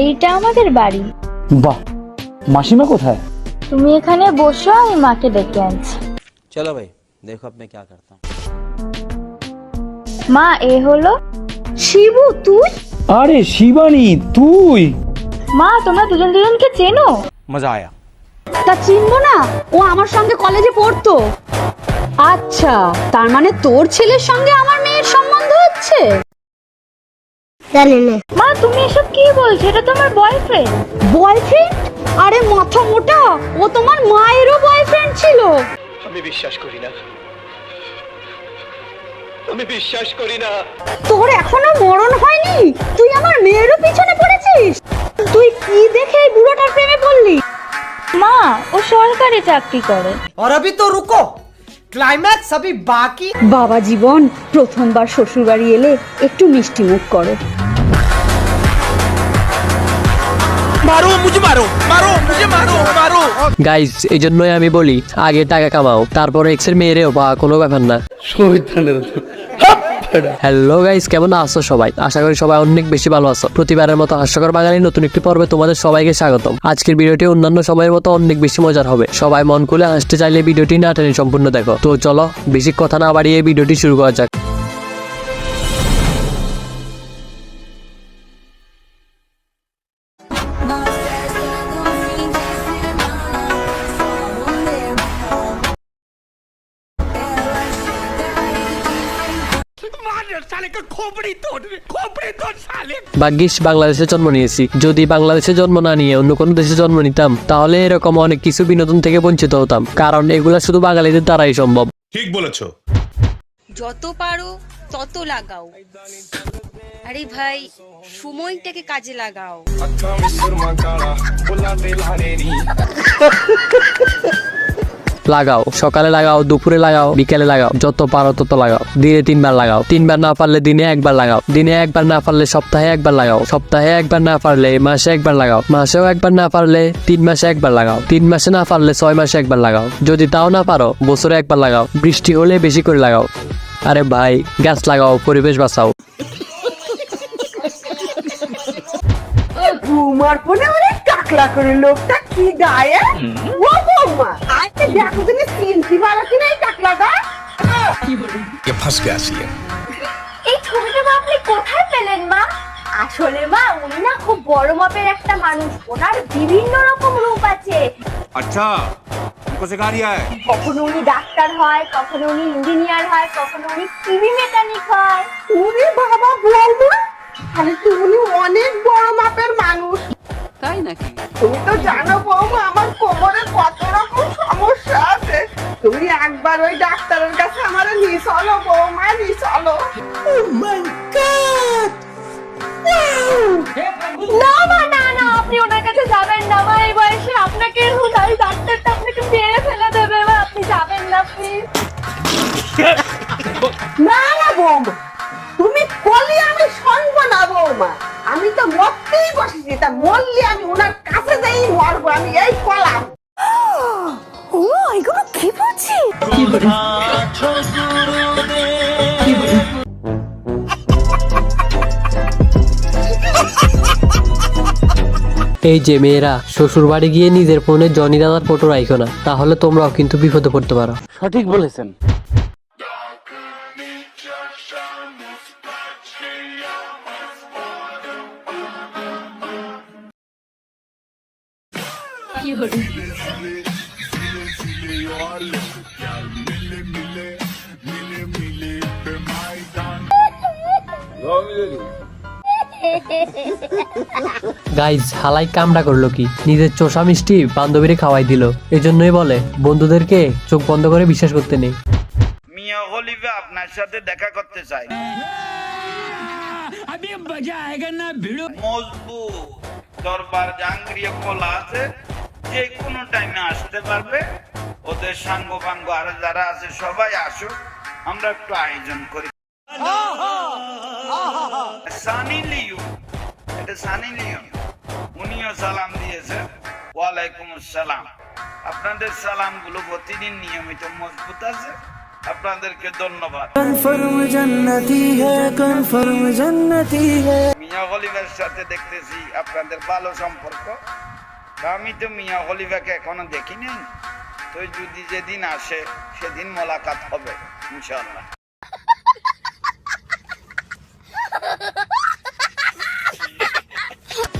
এইটা আমাদের বাড়ি। বাহ মাসিমা কোথায়? তুমি এখানে বসো আমি মাকে ডেকে আনছি। চলো ভাই দেখো আপনি কি করতাম। মা এ হলো শিবু তুই? আরে শিবানী তুই? মা তোমরা দুজন দুজনকে চেনো? মজা আয়া। তা চিনবো না ও আমার সঙ্গে কলেজে পড়তো। আচ্ছা তার মানে তোর ছেলের সঙ্গে আমার মেয়ের সম্বন্ধ হচ্ছে? মা তুমি এসব কি বলছো এটা তোমার বয়ফ্রেন্ড বয়ফ্রেন্ড আরে মাথা মোটা ও তোমার মায়েরও বয়ফ্রেন্ড ছিল আমি বিশ্বাস করি না আমি বিশ্বাস করি না তোর এখনো মরণ হয়নি তুই আমার মেয়েরও পিছনে পড়েছিস তুই কি দেখে এই বুড়োটার প্রেমে পড়লি মা ও সরকারি চাকরি করে और अभी तो रुको क्लाइमैक्स अभी बाकी বাবা জীবন প্রথমবার শ্বশুর বাড়ি এলে একটু মিষ্টি মুখ করো গাইজ এই জন্যই আমি বলি আগে টাকা কামাও তারপরে এক্সের মেয়েরেও বা কোনো ব্যাপার না। হ্যালো গাইজ কেমন আছো সবাই? আশা করি সবাই অনেক বেশি ভালো আছো। প্রতিবারের মতো হাস্যকর বাঙালি নতুন একটি পর্বে তোমাদের সবাইকে স্বাগতম। আজকের ভিডিওটি অন্যান্য সময়ের মতো অনেক বেশি মজার হবে। সবাই মন খুলে হাসতে চাইলে ভিডিওটি না টেনে সম্পূর্ণ দেখো। তো চলো বেশি কথা না বাড়িয়ে ভিডিওটি শুরু করা যাক। ভাগ্যিস বাংলাদেশে জন্ম নিয়েছি। যদি বাংলাদেশে জন্ম না নিয়ে অন্য কোনো দেশে জন্ম নিতাম তাহলে এরকম অনেক কিছু বিনোদন থেকে বঞ্চিত হতাম কারণ এগুলা শুধু বাঙালিদের দ্বারাই সম্ভব। ঠিক বলেছ। যত পারো তত লাগাও। আরে ভাই সময়টাকে কাজে লাগাও। লাগাও, সকালে লাগাও, দুপুরে লাগাও, বিকেলে লাগাও, যত পারো তত লাগাও। দিনে তিনবার লাগাও। তিনবার না পারলে দিনে একবার লাগাও। দিনে একবার না পারলে সপ্তাহে একবার লাগাও। সপ্তাহে একবার না পারলে মাসে একবার লাগাও। মাসেও একবার না পারলে তিন মাসে একবার লাগাও। তিন মাসে না পারলে ছয় মাসে একবার লাগাও। যদি তাও না পারো, বছরে একবার লাগাও। বৃষ্টি হলে বেশি করে লাগাও। আরে ভাই, গাছ লাগাও, পরিবেশ বাঁচাও। টাকলা করে লোকটা কি গায়ে ও বৌমা আজকে দেখো তুমি চিনতে পারো কিনা এই টাকলাটা ये फंस गया सी এই ছবিটা মা আপনি কোথায় পেলেন মা আসলে মা উনি না খুব বড় মাপের একটা মানুষ ওনার বিভিন্ন রকম রূপ আছে अच्छा तुमको सिखा रिया है কখনো উনি ডাক্তার হয় কখনো উনি ইঞ্জিনিয়ার হয় কখনো উনি টিভি মেকানিক হয় উনি বাবা বৌমা তাহলে তো উনি অনেক বড় মাপের মানুষ তাই নাকি? তুমি তো জানো বৌমা আমার কোমরে কত রকম সমস্যা আছে। তুমি একবার ওই ডাক্তারের কাছে আমার নিয়ে চলো বৌমা নিয়ে চলো। না মা না না আপনি ওনার কাছে যাবেন না মা এই বয়সে আপনাকে এই যে মেয়েরা শ্বশুর বাড়ি গিয়ে নিজের ফোনে জনি দাদার ফটো রাখো না তাহলে তোমরাও কিন্তু বিপদে পড়তে পারো। সঠিক বলেছেন। গাইজ হালাই কামড়া করল কি? নিজের চোষা মিষ্টি বান্ধবীরে খাওয়াই দিল। এজন্যই বলে বন্ধুদেরকে চোখ বন্ধ করে বিশ্বাস করতে নেই। মিয়া আপনার সাথে দেখা করতে চাই। মজবুত। দরবার জাহাঙ্গীর খোলা আছে যে কোনো টাইমে আসতে পারবে। ওদের সাঙ্গ আর যারা আছে সবাই আসুক। আমরা একটু আয়োজন করি। সানি এটা সানি উনিও সালাম দিয়েছে ওয়ালাইকুম আসসালাম। আপনাদের সালামগুলো প্রতিদিন নিয়মিত মজবুত আছে। আপনাদেরকে ধন্যবাদ। মিয়া খলিফার সাথে দেখতেছি আপনাদের ভালো সম্পর্ক। আমি তো মিয়া খলিফাকে এখনও দেখি নাই তো যদি যেদিন আসে সেদিন মোলাকাত হবে ইনশাআল্লাহ।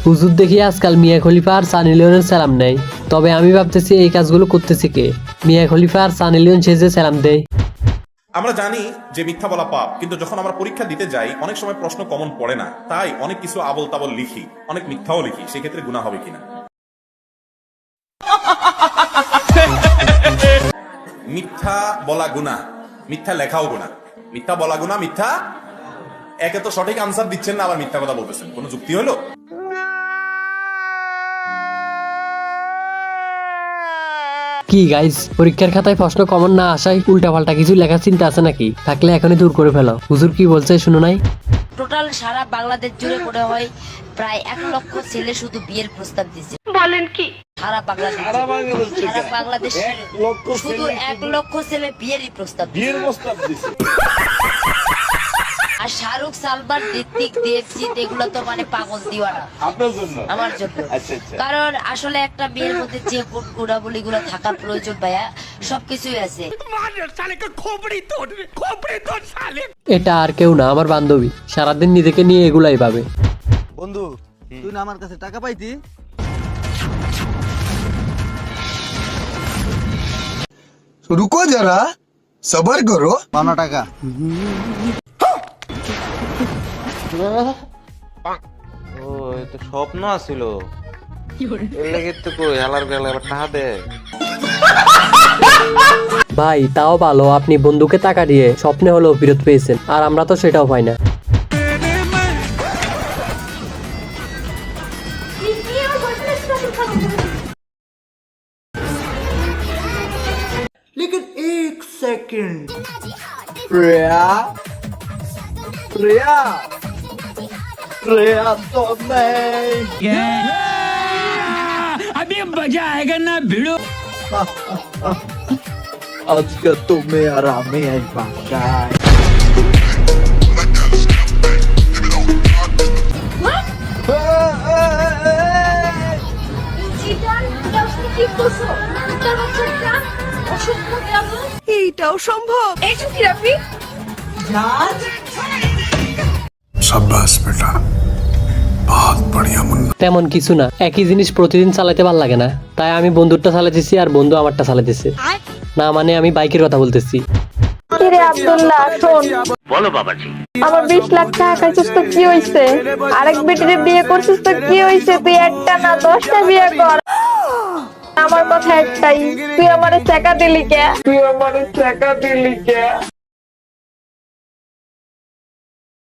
হুজুর দেখি আজকাল মিয়া খলিফা আর সানি লিওনের সালাম নেই তবে আমি ভাবতেছি এই কাজগুলো করতেছি কে? মিয়া খলিফা আর সানি লিওন সেজে সালাম দেয়। আমরা জানি যে মিথ্যা বলা পাপ, কিন্তু যখন আমরা পরীক্ষা দিতে যাই, অনেক সময় প্রশ্ন কমন পড়ে না। তাই অনেক কিছু আবল তাবল লিখি, অনেক মিথ্যাও লিখি, সেক্ষেত্রে গুণা হবে কিনা? মিথ্যা বলা গুণা মিথ্যা লেখাও গুণা মিথ্যা বলা গুণা মিথ্যা? একে তো সঠিক আনসার দিচ্ছেন না, আবার মিথ্যা কথা বলতেছেন। কোনো যুক্তি হলো? কি গাইস পরীক্ষার খাতায় প্রশ্ন কমন না আসায় উল্টা পাল্টা কিছু লেখার চিন্তা আছে নাকি? থাকলে এখনই দূর করে ফেলো। হুজুর কি বলছে শুনো নাই? টোটাল সারা বাংলাদেশ জুড়ে মনে হয় প্রায় এক লক্ষ ছেলে শুধু বিয়ের প্রস্তাব দিচ্ছে বলেন কি? সারা বাংলাদেশ সারা বাংলাদেশ শুধু এক লক্ষ ছেলে বিয়েরই প্রস্তাব বিয়ের প্রস্তাব আর শাহরুখ সালমান ঋত্বিক দেবজিৎ এগুলো তো মানে পাগল দিওয়ানা। আমার জন্য। আচ্ছা, আচ্ছা। কারণ আসলে একটা মেয়ের মধ্যে যে গুণ গুণাবলী গুলো থাকা প্রয়োজন ভাইয়া সবকিছুই আছে। এটা আর কেউ না আমার বান্ধবী। সারাদিন নিজেকে নিয়ে এগুলাই পাবে বন্ধু তুই না আমার কাছে টাকা পাইতি? রুকো যারা সবার করো। পাওনা টাকা। ও এ তো স্বপ্ন আছিল এর লাগে তো কই হালার গেলে আবার টাকা দে ভাই তাও ভালো আপনি বন্ধুকে টাকা দিয়ে স্বপ্নে হলেও বিরত পেয়েছেন আর আমরা তো সেটাও পাই না लेकिन एक सेकंड प्रिया प्रिया प्रिया तो मैं आज का तो मैं आराम में आई बाका এইটাও সম্ভব এই কি রাফি সাব্বাস বেটা। তেমন কিছু না একই জিনিস প্রতিদিন চালাতে ভালো লাগে না। তাই আমি বন্ধুরটা চালাতেছি আর বন্ধু আমারটা চালাতেছে না মানে আমি বাইকের কথা বলতেছি। কিরে আব্দুল্লাহ শোন। বলো বাবাজি। আমার 20 লাখ টাকা খাইছিস তো কি হইছে? আরেক বেটিরে বিয়ে করছিস তো কি হইছে? তুই একটা না 10টা বিয়ে কর। আমার কথা একটাই তুই আমারে টাকা দিলি কে? তুই আমারে টাকা দিলি কে?